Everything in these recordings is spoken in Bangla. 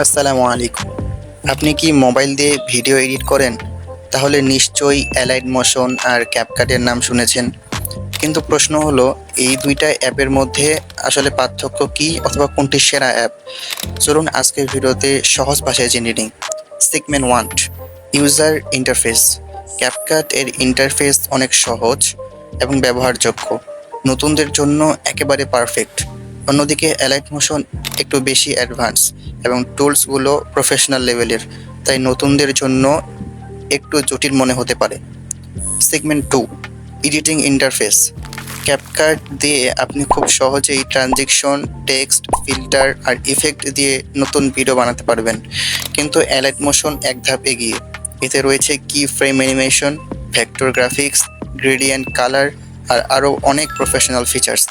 আসসালামু আলাইকুম। আপনি কি মোবাইল দিয়ে ভিডিও এডিট করেন? তাহলে নিশ্চয়ই অ্যালাইড মোশন আর ক্যাপকাটের নাম শুনেছেন। কিন্তু প্রশ্ন হলো, এই দুইটা অ্যাপের মধ্যে আসলে পার্থক্য কি অথবা কোনটি সেরা অ্যাপ? চলুন আজকের ভিডিওতে সহজ ভাষায় জেনে নিই। Segment one user interface CapCut এর ইন্টারফেস অনেক সহজ এবং ব্যবহারযোগ্য। নতুনদের জন্য একেবারে পারফেক্ট অন্যদিকে অ্যালাইট মোশন একটু বেশি অ্যাডভান্স এবং টুলসগুলো প্রফেশনাল লেভেলের তাই নতুনদের জন্য একটু জটিল মনে হতে পারে। Segment two editing interface CapCut দিয়ে আপনি খুব সহজেই ট্রানজেকশন টেক্সট ফিল্টার আর ইফেক্ট দিয়ে নতুন ভিডিও বানাতে পারবেন। কিন্তু অ্যালাইট মোশন এক ধাপ এগিয়ে। এতে রয়েছে key frame animation vector graphics gradient colour আর আরও অনেক professional features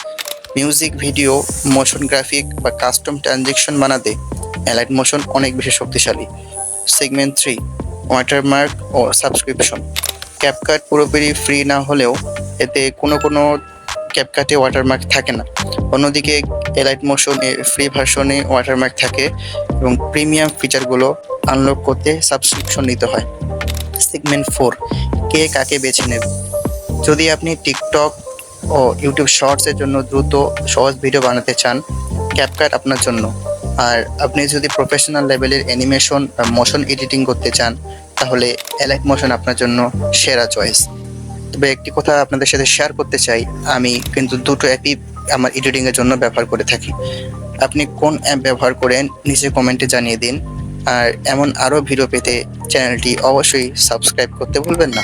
music video motion graphic বা কাস্টম ট্রানজেকশন বানাতে অ্যালাইট মোশন অনেক বেশি শক্তিশালী। সেগমেন্ট থ্রি ওয়াটারমার্ক ও সাবস্ক্রিপশন ক্যাপকাট পুরোপুরি ফ্রি না হলেও এতে কোনো কোনো ক্যাপকাটে ওয়াটারমার্ক থাকে না। অন্যদিকে এলাইট মোশন ফ্রি ভার্সনে ওয়াটারমার্ক থাকে এবং প্রিমিয়াম ফিচারগুলো আনলক করতে সাবস্ক্রিপশন নিতে হয়। সেগমেন্ট ফোর কে কাকে বেছে নেবে? যদি আপনি টিকটক ও ইউটিউব শর্টসের জন্য দ্রুত সহজ ভিডিও বানাতে চান ক্যাপকাট আপনার জন্য। আর আপনি যদি প্রফেশনাল লেভেলের অ্যানিমেশন বা মোশন এডিটিং করতে চান, তাহলে এলাইট মোশন আপনার জন্য সেরা চয়েস তবে একটি কথা আপনাদের সাথে শেয়ার করতে চাই, আমি কিন্তু দুটো অ্যাপই আমার এডিটিংয়ের জন্য ব্যবহার করে থাকি। আপনি কোন অ্যাপ ব্যবহার করেন, নিচে কমেন্টে জানিয়ে দিন। আর এমন আরও ভিডিও পেতে চ্যানেলটি অবশ্যই সাবস্ক্রাইব করতে ভুলবেন না।